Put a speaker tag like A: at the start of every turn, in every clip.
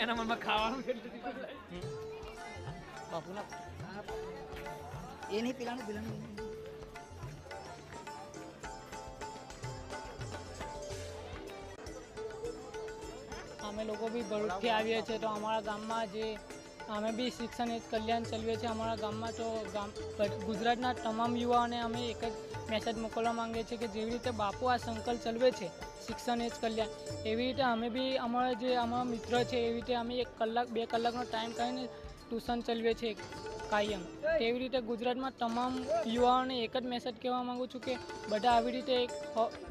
A: એના મનમાં ખાવાનું
B: બાપુના. એ નહીં પેલાનું પેલાનું.
C: અમે લોકો બી ભરૂચથી આવીએ છીએ તો અમારા ગામમાં જે અમે બી શિક્ષણ એ જ કલ્યાણ ચલાવીએ છીએ. અમારા ગામમાં તો ગામ ગુજરાતના તમામ યુવાઓને અમે એક જ મેસેજ મોકલવા માંગીએ છીએ કે જેવી રીતે બાપુ આ સંકલ્પ ચલાવે છે, શિક્ષણ એ જ કલ્યાણ. એવી રીતે અમે બી અમારા જે અમારા મિત્ર છે, એવી રીતે અમે એક કલાક, બે કલાકનો ટાઈમ કાઢીને ટ્યુશન ચલાવીએ છીએ કાયમ. તેવી રીતે ગુજરાતમાં તમામ યુવાઓને એક જ મેસેજ કહેવા માગું છું કે બધા આવી રીતે એક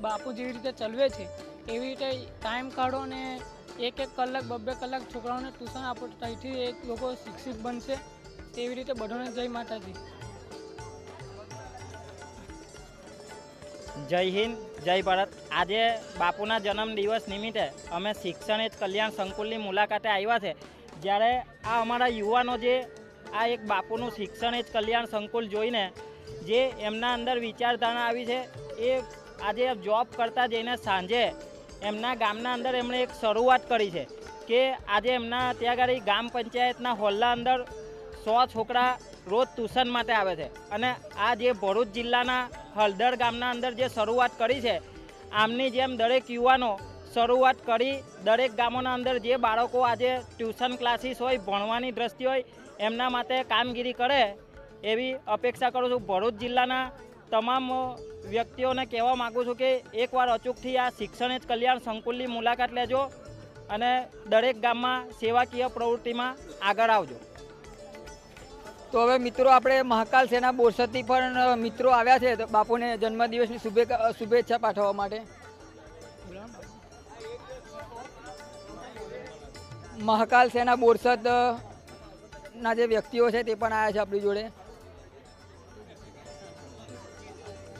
C: બાપુ જેવી રીતે ચલાવે છે, એવી રીતે ટાઈમ કાઢો ને એક એક કલાક, બબ્બે કલાક છોકરાઓને ટ્યુશન આપો ત્યાંથી એક લોકો શિક્ષિત બનશે તેવી રીતે બધાને જય માતાજી.
D: જય હિન્દ, જય ભારત. આજે બાપુના જન્મ દિવસ નિમિત્તે અમે શિક્ષણ એ જ કલ્યાણ સંકુલની મુલાકાતે આવ્યા છે. જ્યારે આ અમારા યુવાનો જે આ એક બાપુનું શિક્ષણ એ જ કલ્યાણ સંકુલ જોઈને જે એમના અંદર વિચારધારણા આવી છે, એ આજે જોબ કરતા જઈને સાંજે એમના ગામના અંદર એમણે એક શરૂઆત કરી છે કે આજે એમના ત્યાં આગળ ગામ પંચાયતના હોલના અંદર સો છોકરા રોજ ટ્યુશન માટે આવે છે. અને આ જે ભરૂચ જિલ્લાના હળદર ગામના અંદર જે શરૂઆત કરી છે, આમની જેમ દરેક યુવાનો શરૂઆત કરી. દરેક ગામોના અંદર જે બાળકો આજે ટ્યુશન ક્લાસીસ હોય, ભણવાની દ્રષ્ટિ હોય, એમના માટે કામગીરી કરે એવી અપેક્ષા કરું છું. ભરૂચ જિલ્લાના તમામ વ્યક્તિઓને કહેવા માગું છું કે એકવાર અચૂકથી આ શિક્ષણ જ કલ્યાણ સંકુલની મુલાકાત લેજો અને દરેક ગામમાં સેવાકીય પ્રવૃત્તિમાં આગળ આવજો.
B: તો હવે મિત્રો, આપણે મહાકાલ સેના બોરસદથી પણ મિત્રો આવ્યા છે. બાપુને જન્મદિવસની શુભે શુભેચ્છા પાઠવવા માટે. મહાકાલ સેના બોરસદના જે વ્યક્તિઓ છે તે પણ આવ્યા છે આપણી જોડે.